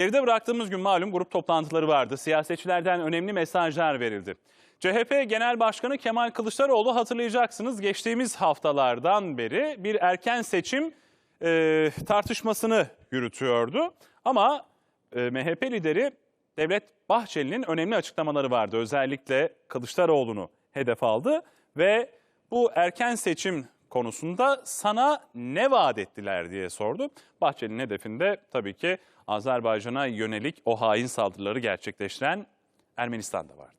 Geride bıraktığımız gün malum grup toplantıları vardı. Siyasetçilerden önemli mesajlar verildi. CHP Genel Başkanı Kemal Kılıçdaroğlu hatırlayacaksınız geçtiğimiz haftalardan beri bir erken seçim e, tartışmasını yürütüyordu. Ama e, MHP lideri Devlet Bahçeli'nin önemli açıklamaları vardı. Özellikle Kılıçdaroğlu'nu hedef aldı ve bu erken seçim konusunda sana ne vaat ettiler diye sordu. Bahçeli'nin hedefinde tabii ki Azerbaycan'a yönelik o hain saldırıları gerçekleştiren Ermenistan da vardı.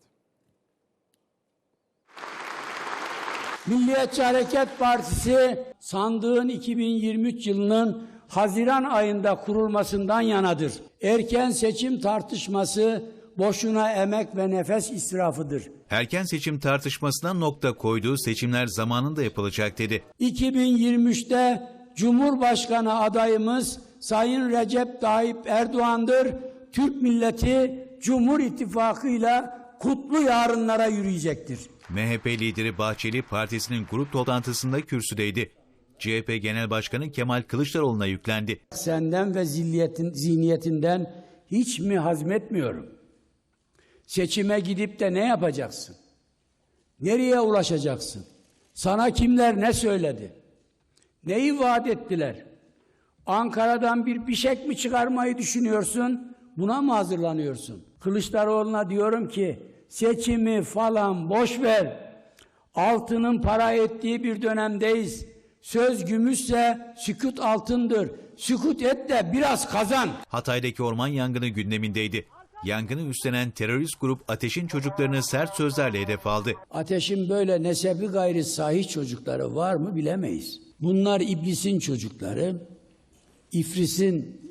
Milliyetçi Hareket Partisi sandığın 2023 yılının Haziran ayında kurulmasından yanadır. Erken seçim tartışması boşuna emek ve nefes israfıdır. Erken seçim tartışmasına nokta koyduğu seçimler zamanında yapılacak dedi. 2023'te Cumhurbaşkanı adayımız Sayın Recep Tayyip Erdoğan'dır. Türk milleti Cumhur İttifakı'yla kutlu yarınlara yürüyecektir. MHP lideri Bahçeli partisinin grup toplantısında kürsüdeydi. CHP Genel Başkanı Kemal Kılıçdaroğlu'na yüklendi. Senden ve zilliyetin, zihniyetinden hiç mi hazmetmiyorum? Seçime gidip de ne yapacaksın? Nereye ulaşacaksın? Sana kimler ne söyledi? Neyi vaat ettiler? Ankara'dan bir bişek mi çıkarmayı düşünüyorsun? Buna mı hazırlanıyorsun? Kılıçdaroğlu'na diyorum ki seçimi falan boş ver. Altının para ettiği bir dönemdeyiz. Söz gümüşse sükut altındır. Sükut et de biraz kazan. Hatay'daki orman yangını gündemindeydi. Yangını üstlenen terörist grup Ateş'in çocuklarını sert sözlerle hedef aldı. Ateşin böyle nesebi gayri sahih çocukları var mı bilemeyiz. Bunlar iblisin çocukları, ifrisin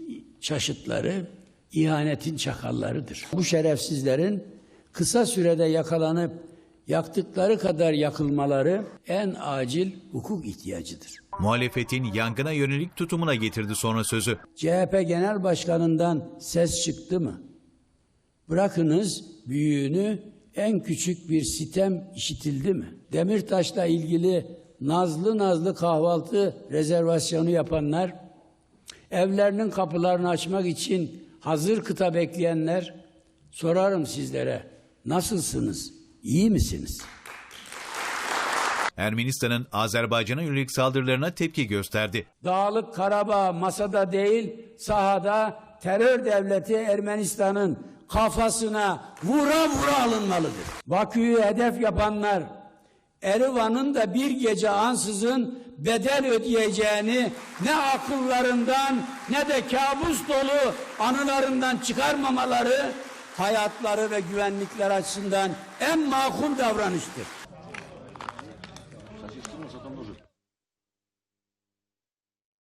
çaşıtları, ihanetin çakallarıdır. Bu şerefsizlerin kısa sürede yakalanıp yaktıkları kadar yakılmaları en acil hukuk ihtiyacıdır. Muhalefetin yangına yönelik tutumuna getirdi sonra sözü. CHP Genel Başkanı'ndan ses çıktı mı? Bırakınız büyüğünü en küçük bir sitem işitildi mi? Demirtaş'la ilgili nazlı nazlı kahvaltı rezervasyonu yapanlar, evlerinin kapılarını açmak için hazır kıta bekleyenler, sorarım sizlere, nasılsınız, iyi misiniz? Ermenistan'ın Azerbaycan'a yönelik saldırılarına tepki gösterdi. Dağlık Karabağ masada değil, sahada terör devleti Ermenistan'ın kafasına vura vura alınmalıdır. Bakü'yü hedef yapanlar, Erivan'ın da bir gece ansızın bedel ödeyeceğini ne akıllarından ne de kabus dolu anılarından çıkarmamaları hayatları ve güvenlikler açısından en makul davranıştır.